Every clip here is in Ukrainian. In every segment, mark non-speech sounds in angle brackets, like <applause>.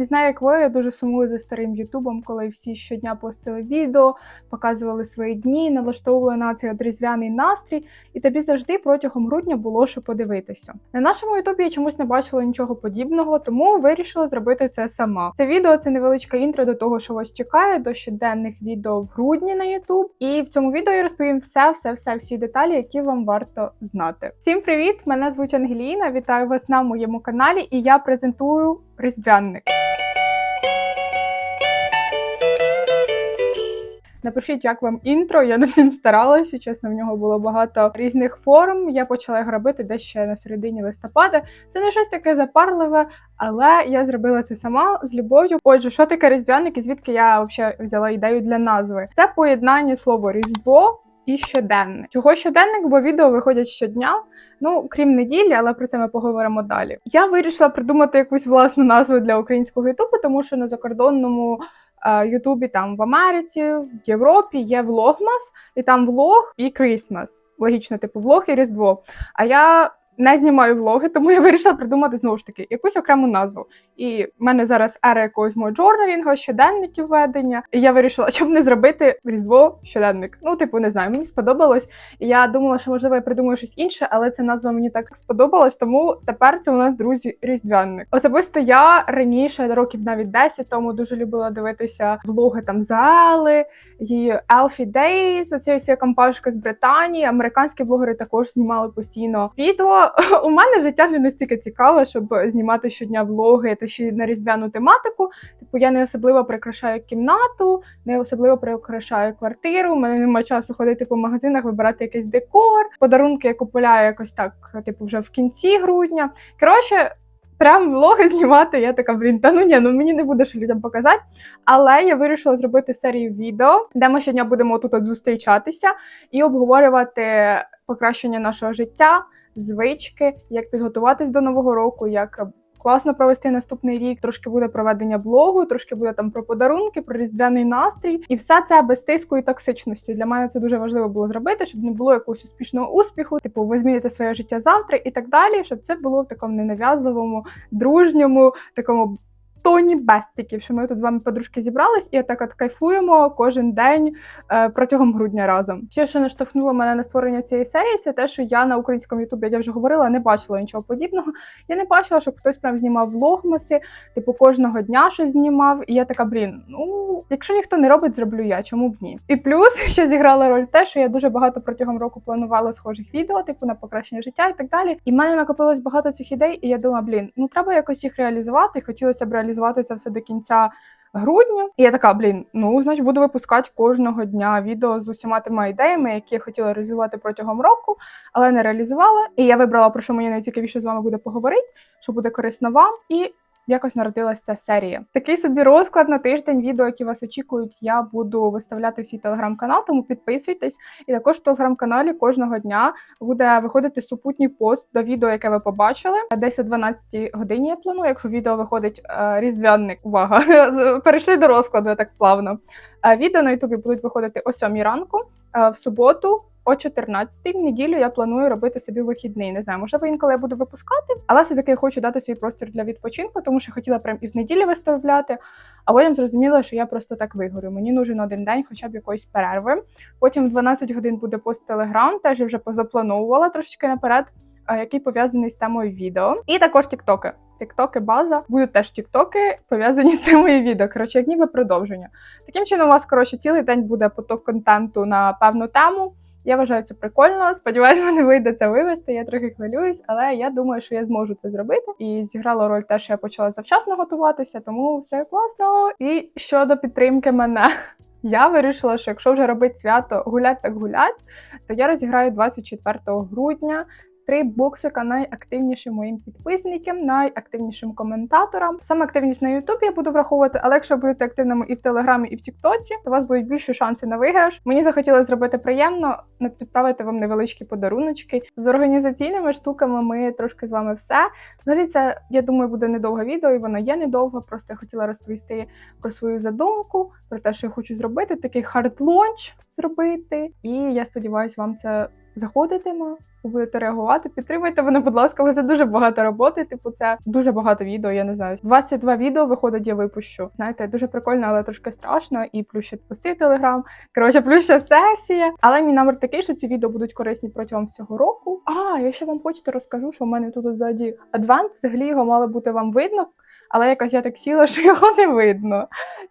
Не знаю, як ви, я дуже сумую за старим Ютубом, коли всі щодня постили відео, показували свої дні, налаштовували на цей от різдвяний настрій, і тобі завжди протягом грудня було що подивитися. На нашому Ютубі я чомусь не бачила нічого подібного, тому вирішила зробити це сама. Це відео це невеличке інтро до того, що вас чекає, до щоденних відео в грудні на Ютуб. І в цьому відео я розповім все, все, все, всі деталі, які вам варто знати. Всім привіт! Мене звуть Ангеліна. Вітаю вас на моєму каналі, і я презентую різдвяник. Напишіть, як вам інтро. Я над ним старалася. Чесно, в нього було багато різних форм. Я почала їх робити десь ще на середині листопада. Це не щось таке запарливе, але я зробила це сама з любов'ю. Отже, що таке різдвяник і звідки я взагалі взяла ідею для назви? Це поєднання слова різдво і щоденник. Чого щоденник? Бо відео виходять щодня. Ну, крім неділі, але про це ми поговоримо далі. Я вирішила придумати якусь власну назву для українського ютубу, тому що на закордонному Ютубі там в Америці, в Європі є влогмас, і там влог і Крісмас. Логічно, типу влог і Різдво. А я не знімаю влоги, тому я вирішила придумати знову ж таки якусь окрему назву. І в мене зараз ера якогось мого джорналінгу, щоденників ведення. І я вирішила, <laughs> щоб не зробити Різдво щоденник. Ну, типу, не знаю, мені сподобалось. Я думала, що можливо я придумаю щось інше, але ця назва мені так сподобалась, тому тепер це у нас друзі різдвяник. Особисто я раніше, років навіть 10 тому, дуже любила дивитися влоги там зали, і Alfie Days, оця вся компашка з Британії. Американські блогери також знімали постійно відео. <laughs> У мене життя не настільки цікаве, щоб знімати щодня влоги та ще на різдвяну тематику. Типу, я не особливо прикрашаю кімнату, не особливо прикрашаю квартиру. У мене немає часу ходити по магазинах, вибирати якийсь декор. Подарунки я купуляю якось так, типу, вже в кінці грудня. Коротше. Прям влоги <laughs> знімати, я така, блін, та ну ні, ну мені не буде що людям показати. Але я вирішила зробити серію відео, де ми щодня будемо тут зустрічатися і обговорювати покращення нашого життя, звички, як підготуватись до нового року, як класно провести наступний рік. Трошки буде проведення блогу, трошки буде там про подарунки, про різдвяний настрій, і все це без тиску і токсичності. Для мене це дуже важливо було зробити, щоб не було якогось успішного успіху, типу ви зміните своє життя завтра і так далі, щоб це було в такому ненав'язливому, дружньому, такому. Тоні Бестіків, що ми тут з вами подружки зібрались і так от кайфуємо кожен день е, протягом грудня разом. Ще що наштовхнуло мене на створення цієї серії, це те, що я на українському ютубі, як я вже говорила, не бачила нічого подібного. Я не бачила, щоб хтось прям знімав влогмаси, типу кожного дня щось знімав. І я така, блін, ну якщо ніхто не робить, зроблю я, чому б ні? І плюс <laughs> ще зіграла роль те, що я дуже багато протягом року планувала схожих відео, типу на покращення життя і так далі. І в мене накопилось багато цих ідей, і я думала, блін, ну треба якось їх реалізувати. Хотілося б реалізувати це все до кінця грудня. І я така, блін, ну значить буду випускати кожного дня відео з усіма тими ідеями, які я хотіла реалізувати протягом року, але не реалізувала. І я вибрала про що мені найцікавіше з вами буде поговорити, що буде корисно вам. І Якось народилася ця серія. Такий собі розклад на тиждень відео, які вас очікують, я буду виставляти в свій телеграм-канал, тому підписуйтесь. І також в телеграм-каналі кожного дня буде виходити супутній пост до відео, яке ви побачили. Десь о 12 годині я планую. Якщо відео виходить е, різдвяник, увага! <laughs> Перейшли до розкладу так плавно. Е, відео на Ютубі будуть виходити о 7 ранку е, в суботу о 14 в неділю я планую робити собі вихідний. Не знаю, можливо, інколи я буду випускати, але все-таки я хочу дати свій простір для відпочинку, тому що хотіла прям і в неділі виставляти. А потім зрозуміла, що я просто так вигорю. Мені нужен один день, хоча б якоїсь перерви. Потім в 12 годин буде пост Телеграм, теж я вже позаплановувала трошечки наперед, який пов'язаний з темою відео. І також тіктоки. Тіктоки база будуть теж тіктоки пов'язані з темою відео. Коротше, як ніби продовження. Таким чином, у вас коротше цілий день буде поток контенту на певну тему. Я вважаю це прикольно. Сподіваюсь, мене вийде це вивести. Я трохи хвилююсь, але я думаю, що я зможу це зробити. І зіграла роль те, що я почала завчасно готуватися, тому все класно. І щодо підтримки мене. <laughs> Я вирішила, що якщо вже робити свято гулять так гулять, то я розіграю 24 грудня три боксика найактивнішим моїм підписникам, найактивнішим коментаторам. Саме активність на Ютубі я буду враховувати, але якщо будете активними і в Телеграмі, і в Тіктоці, то у вас будуть більші шанси на виграш. Мені захотілося зробити приємно, відправити вам невеличкі подаруночки. З організаційними штуками ми трошки з вами все. Взагалі, це я думаю, буде недовге відео, і воно є недовго. Просто я хотіла розповісти про свою задумку, про те, що я хочу зробити, такий хард-лонч зробити. І я сподіваюся, вам це заходитиме, будете реагувати. Підтримайте мене, будь ласка, бо це дуже багато роботи. Типу, це дуже багато відео. Я не знаю. 22 відео виходить, я випущу. Знаєте, дуже прикольно, але трошки страшно. І плюс ще пустий телеграм. Коротше, плюс ще сесія. Але мій намір такий, що ці відео будуть корисні протягом всього року. А я ще вам хочете розкажу, що в мене тут ззаді адвент. Взагалі його мало бути вам видно. Але якось я так сіла, що його не видно.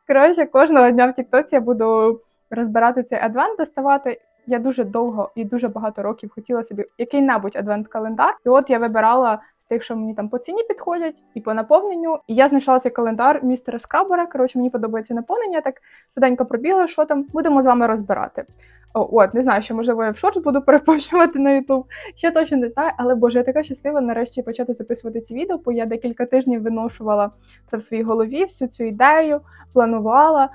Коротше, кожного дня в Тіктоці я буду розбирати цей адвент, доставати. Я дуже довго і дуже багато років хотіла собі який-небудь адвент-календар. І от я вибирала з тих, що мені там по ціні підходять, і по наповненню. І я знайшла цей календар містера Скрабера. Коротше, мені подобається наповнення. Так швиденько пробігла, що там. Будемо з вами розбирати. О, от, не знаю, що можливо я в шорт буду перепощувати на Ютуб. Ще точно не знаю, але боже, я така щаслива нарешті почати записувати ці відео, бо я декілька тижнів виношувала це в своїй голові, всю цю ідею, планувала,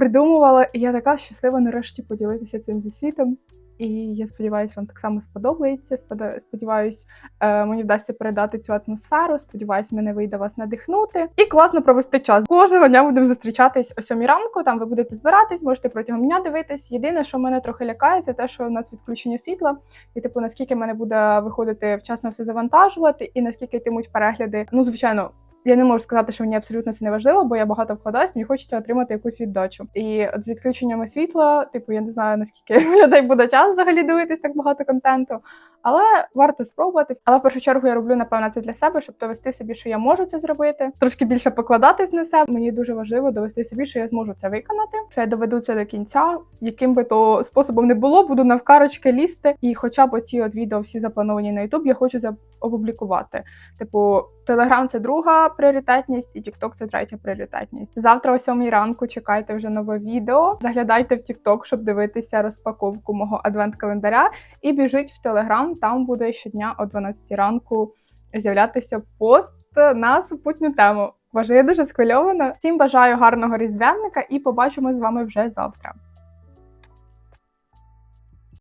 придумувала. І я така щаслива нарешті поділитися цим зі світом. І я сподіваюся, вам так само сподобається. Сподіваюсь, е, мені вдасться передати цю атмосферу. Сподіваюсь, мене вийде вас надихнути і класно провести час. Кожного дня будемо зустрічатись о 7 ранку. Там ви будете збиратись, можете протягом дня дивитись. Єдине, що мене трохи лякає, це те, що у нас відключення світла, і типу наскільки мене буде виходити вчасно все завантажувати, і наскільки йтимуть перегляди. Ну, звичайно. Я не можу сказати, що мені абсолютно це не важливо, бо я багато вкладаюсь, мені хочеться отримати якусь віддачу. І от з відключеннями світла, типу, я не знаю наскільки <laughs> людей буде час взагалі дивитись так багато контенту. Але варто спробувати. Але в першу чергу я роблю напевно це для себе, щоб довести собі, що я можу це зробити. Трошки більше покладатись на себе. Мені дуже важливо довести собі, що я зможу це виконати. Що я доведу це до кінця, яким би то способом не було, буду навкарочки лізти. І хоча б оці от відео всі заплановані на YouTube, я хочу опублікувати. Типу, Телеграм це друга пріоритетність, і TikTok це третя пріоритетність. Завтра о 7 ранку чекайте вже нове відео. Заглядайте в TikTok, щоб дивитися розпаковку мого адвент-календаря. І біжіть в Телеграм, там буде щодня о 12 ранку з'являтися пост на супутню тему. Боже, дуже схвильована. Всім бажаю гарного різдвяника і побачимо з вами вже завтра.